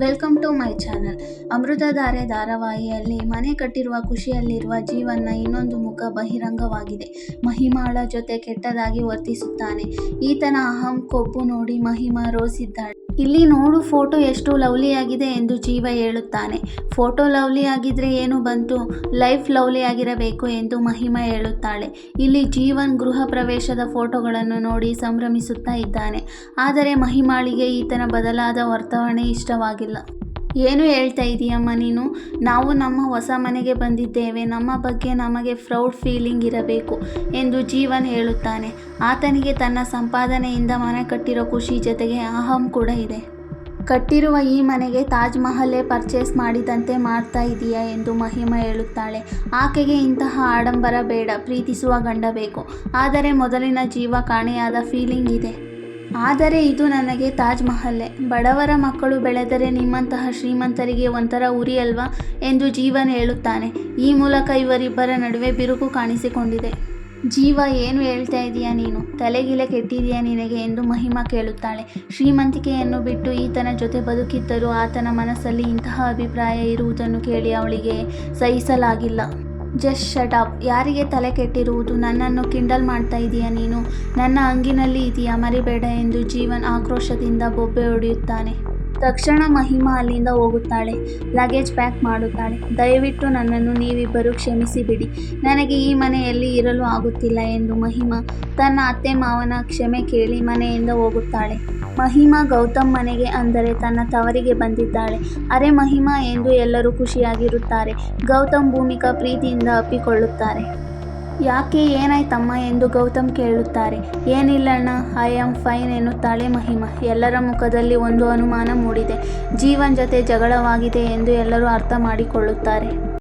Welcome to my channel Amruthadhaare ಧಾರಾವಾಹಿಯಲ್ಲಿ ಮನೆ ಕಟ್ಟಿರುವ ಖುಷಿಯಲ್ಲಿರುವ ಜೀವನ ಇನ್ನೊಂದು ಮುಖ ಬಹಿರಂಗವಾಗಿದೆ. ಮಹಿಮಾಳ ಜೊತೆ ಕೆಟ್ಟದಾಗಿ ವರ್ತಿಸುತ್ತಾನೆ. ಈತನ ಅಹಂ ಕೊಬ್ಬು ನೋಡಿ ಮಹಿಮಾ ರೋಸಿದ್ದಾಳೆ. ಇಲ್ಲಿ ನೋಡು ಫೋಟೋ ಎಷ್ಟು ಲವ್ಲಿ ಆಗಿದೆ ಎಂದು ಜೀವ ಹೇಳುತ್ತಾನೆ. ಫೋಟೋ ಲವ್ಲಿ ಆಗಿದ್ರೆ ಏನು ಬಂತು? ಲೈಫ್ ಲವ್ಲಿ ಆಗಿರಬೇಕು ಎಂದು ಮಹಿಮಾ ಹೇಳುತ್ತಾಳೆ. ಇಲ್ಲಿ ಜೀವನ್ ಗೃಹ ಪ್ರವೇಶದ ಫೋಟೋಗಳನ್ನು ನೋಡಿ ಸಂಭ್ರಮಿಸುತ್ತಾ ಇದ್ದಾನೆ. ಆದರೆ ಮಹಿಮಾಳಿಗೆ ಈತನ ಬದಲಾದ ವರ್ತನೆ ಇಷ್ಟವಾಗಿಲ್ಲ. ಏನು ಹೇಳ್ತಾ ಇದೀಯಮ್ಮ ನೀನು? ನಾವು ನಮ್ಮ ಹೊಸ ಮನೆಗೆ ಬಂದಿದ್ದೇವೆ. ನಮ್ಮ ಬಗ್ಗೆ ನಮಗೆ ಪ್ರೌಡ್ ಫೀಲಿಂಗ್ ಇರಬೇಕು ಎಂದು ಜೀವನ್ ಹೇಳುತ್ತಾನೆ. ಆತನಿಗೆ ತನ್ನ ಸಂಪಾದನೆಯಿಂದ ಮನೆ ಕಟ್ಟಿರೋ ಖುಷಿ ಜೊತೆಗೆ ಅಹಂ ಕೂಡ ಇದೆ. ಕಟ್ಟಿರುವ ಈ ಮನೆಗೆ ತಾಜ್ ಮಹಲೇ ಪರ್ಚೇಸ್ ಮಾಡಿದಂತೆ ಮಾಡ್ತಾ ಇದೆಯಾ ಎಂದು ಮಹಿಮ ಹೇಳುತ್ತಾಳೆ. ಆಕೆಗೆ ಇಂತಹ ಆಡಂಬರ ಬೇಡ, ಪ್ರೀತಿಸುವ ಗಂಡ ಬೇಕು. ಆದರೆ ಮೊದಲಿನ ಜೀವ ಕಾಣೆಯಾದ ಫೀಲಿಂಗ್ ಇದೆ. ಆದರೆ ಇದು ನನಗೆ ತಾಜ್ ಮಹಲ್ಲೇ. ಬಡವರ ಮಕ್ಕಳು ಬೆಳೆದರೆ ನಿಮ್ಮಂತಹ ಶ್ರೀಮಂತರಿಗೆ ಒಂಥರ ಉರಿ ಅಲ್ವಾ ಎಂದು ಜೀವನ್ ಹೇಳುತ್ತಾನೆ. ಈ ಮೂಲಕ ಇವರಿಬ್ಬರ ನಡುವೆ ಬಿರುಕು ಕಾಣಿಸಿಕೊಂಡಿದೆ. ಜೀವ, ಏನು ಹೇಳ್ತಾ ಇದೀಯಾ ನೀನು? ತಲೆಗಿಲೆ ಕೆಟ್ಟಿದೆಯಾ ನಿನಗೆ ಎಂದು ಮಹಿಮಾ ಕೇಳುತ್ತಾಳೆ. ಶ್ರೀಮಂತಿಕೆಯನ್ನು ಬಿಟ್ಟು ಈತನ ಜೊತೆ ಬದುಕಿದ್ದರೂ ಆತನ ಮನಸ್ಸಲ್ಲಿ ಇಂತಹ ಅಭಿಪ್ರಾಯ ಇರುವುದನ್ನು ಕೇಳಿ ಅವಳಿಗೆ ಸಹಿಸಲಾಗಿಲ್ಲ. ಜಸ್ಟ್ ಶಟ್ ಅಪ್ ಯಾರಿಗೆ ತಲೆ ಕೆಟ್ಟಿರುವುದು? ನನ್ನನ್ನು ಕಿಂಡಲ್ ಮಾಡ್ತಾ ಇದೀಯಾ ನೀನು? ನನ್ನ ಅಂಗಿನಲ್ಲಿ ಇದೆಯಾ? ಮರಿಬೇಡ ಎಂದು ಜೀವನ್ ಆಕ್ರೋಶದಿಂದ ಬೊಬ್ಬೆ ಹೊಡೆಯುತ್ತಾನೆ. ತಕ್ಷಣ ಮಹಿಮಾ ಅಲ್ಲಿಂದ ಹೋಗುತ್ತಾಳೆ. ಲಗೇಜ್ ಪ್ಯಾಕ್ ಮಾಡುತ್ತಾಳೆ. ದಯವಿಟ್ಟು ನನ್ನನ್ನು ನೀವಿಬ್ಬರು ಕ್ಷಮಿಸಿ ಬಿಡಿ ನನಗೆ ಈ ಮನೆಯಲ್ಲಿ ಇರಲು ಆಗುತ್ತಿಲ್ಲ ಎಂದು ಮಹಿಮಾ ತನ್ನ ಅತ್ತೆ ಮಾವನ ಕ್ಷಮೆ ಕೇಳಿ ಮನೆಯಿಂದ ಹೋಗುತ್ತಾಳೆ. ಮಹಿಮಾ ಗೌತಮ್ ಮನೆಗೆ ಅಂದರೆ ತನ್ನ ತವರಿಗೆ ಬಂದಿದ್ದಾಳೆ. ಅರೆ ಮಹಿಮಾ ಎಂದು ಎಲ್ಲರೂ ಖುಷಿಯಾಗಿರುತ್ತಾರೆ. ಗೌತಮ್ ಭೂಮಿಕಾ ಪ್ರೀತಿಯಿಂದ ಅಪ್ಪಿಕೊಳ್ಳುತ್ತಾರೆ. ಯಾಕೆ ಏನಾಯ್ತಮ್ಮ ಎಂದು ಗೌತಮ್ ಕೇಳುತ್ತಾರೆ. ಏನಿಲ್ಲಣ್ಣ ಐ ಆಮ್ ಫೈನ್ ಎನ್ನುತ್ತಾಳೆ ಮಹಿಮ. ಎಲ್ಲರ ಮುಖದಲ್ಲಿ ಒಂದು ಅನುಮಾನ ಮೂಡಿದೆ. ಜೀವನ್ ಜೊತೆ ಜಗಳವಾಗಿದೆ ಎಂದು ಎಲ್ಲರೂ ಅರ್ಥ ಮಾಡಿಕೊಳ್ಳುತ್ತಾರೆ.